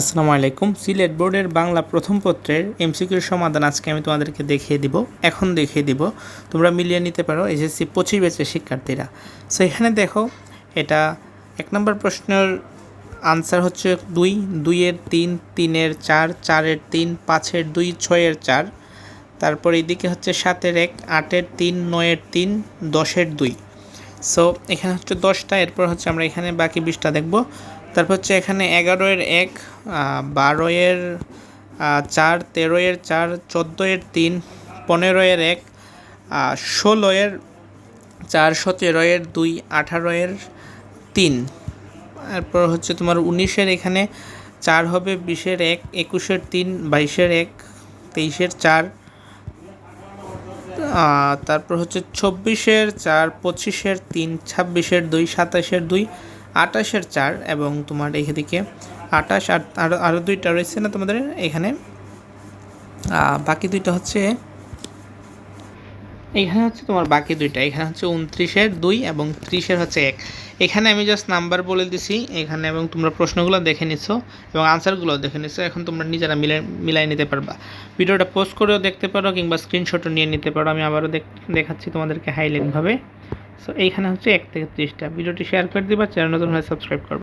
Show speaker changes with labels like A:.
A: আসসালামু আলাইকুম। সিলেট বোর্ডের বাংলা প্রথম পত্রের এমসিকিউর সমাধান আজকে আমি তোমাদেরকে দেখিয়ে দিব। এখন দেখিয়ে দিব। তোমরা মিলিয়ে নিতে পারো এসএসসি পঁচিশ ব্যাচের শিক্ষার্থীরা। সো এখানে দেখো, এটা এক নম্বর প্রশ্নের আনসার হচ্ছে দুই, দুইয়ের তিন, তিনের চার, চারের তিন, পাঁচের দুই, ছয়ের চার। তারপর এদিকে হচ্ছে সাতের এক, আটের তিন, নয়ের তিন, দশের দুই। সো এখানে হচ্ছে দশটা, এরপর হচ্ছে আমরা এখানে বাকি বিশটা দেখব। তারপর হচ্ছে এখানে এগারোয়ের এক বারোয়ের চার, তেরোয়ের চার, চোদ্দোয়ের তিন, পনেরোয়ের এক ষোলোয়ের চার, সতেরোয়ের দুই, আঠারোয়ের তিন। এরপর হচ্ছে তোমার উনিশের এখানে চার হবে, বিশের এক, একুশের তিন, বাইশের এক, তেইশের চার তারপর হচ্ছে চব্বিশের চার, পঁচিশের তিন, ছাব্বিশের দুই, সাতাশের দুই, আটাশের চার এবং তোমার এদিকে আটাশ, আর আরও দুইটা রয়েছে না তোমাদের এখানে? বাকি দুইটা হচ্ছে এখানে হচ্ছে তোমার বাকি দুইটা। এখানে হচ্ছে উনত্রিশের দুই এবং ত্রিশের হচ্ছে এক। এখানে আমি জাস্ট নাম্বার বলে দিছি। এখানে এবং তোমরা প্রশ্নগুলো দেখে নিছো এবং আনসারগুলো দেখে নিছো। এখন তোমরা নিজেরা মিলে মিলাই নিতে পারবা। ভিডিওটা পোস্ট করেও দেখতে পারো কিংবা স্ক্রিনশটও নিয়ে নিতে পারো। আমি আবারও দেখ, দেখাচ্ছি তোমাদেরকে হাইলাইটভাবে সো এইখানে হচ্ছে এক থেকে ত্রিশটা। ভিডিওটি শেয়ার করে দিবা। চ্যানেল নতুন হয়ে সাবস্ক্রাইব করবে।